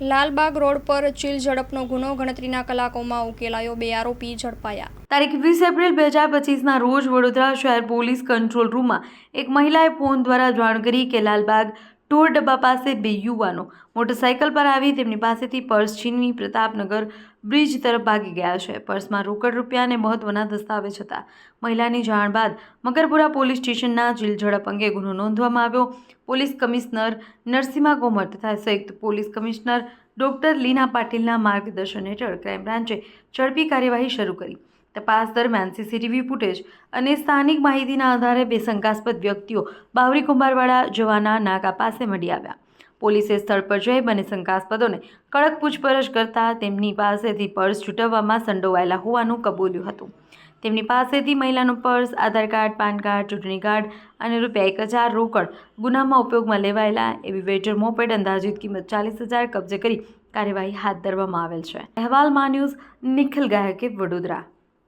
Lalbaug road પર ચીલ ઝડપનો ગુનો ગણતરીના કલાકોમાં ઉકેલાયો બે આરોપી ઝડપાયા. તારીખ વીસ એપ્રિલ બે હજાર પચીસના રોજ વડોદરા શહેર પોલીસ કંટ્રોલ રૂમમાં એક મહિલાએ ફોન દ્વારા જાણ કરી કે લાલબાગ ટોળ ડબ્બા પાસે બે યુવાનો મોટરસાઇકલ પર આવી તેમની પાસેથી પર્સ છીનવી પ્રતાપનગર બ્રિજ તરફ ભાગી ગયા છે. પર્સમાં રોકડ રૂપિયા અને મહત્વના દસ્તાવેજ હતા. મહિલાની જાણ બાદ મકરપુરા પોલીસ સ્ટેશનના ચીલ ઝડપ અંગે ગુનો નોંધવામાં આવ્યો. પોલીસ કમિશનર નરસિંહા ગોમર તથા સંયુક્ત પોલીસ કમિશનર ડોક્ટર લીના પાટીલના માર્ગદર્શન હેઠળ ક્રાઇમ બ્રાન્ચે ઝડપી કાર્યવાહી શરૂ કરી. તપાસ દરમિયાન સીસીટીવી ફૂટેજ અને સ્થાનિક માહિતીના આધારે બે શંકાસ્પદ વ્યક્તિઓ બાવરી કુંભારવાડા જવાના નાકા પાસે મળી આવ્યા. પોલીસે સ્થળ પર જઈ બંને શંકાસ્પદોને કડક પૂછપરછ કરતા તેમની પાસેથી પર્સ છૂટવવામાં સંડોવાયેલા હોવાનું કબૂલ્યું હતું. તેમની પાસેથી મહિલાનું purse, Aadhaar card, PAN card, ચૂંટણી કાર્ડ અને રૂપિયા એક હજાર રોકડ ગુનામાં ઉપયોગમાં લેવાયેલા એવી વેટર મોપેડ અંદાજિત કિંમત ચાલીસ હજાર કબજે કરી કાર્યવાહી હાથ ધરવામાં આવેલ છે. અહેવાલ મા ન્યૂઝ નિખિલ ગાયકે વડોદરા.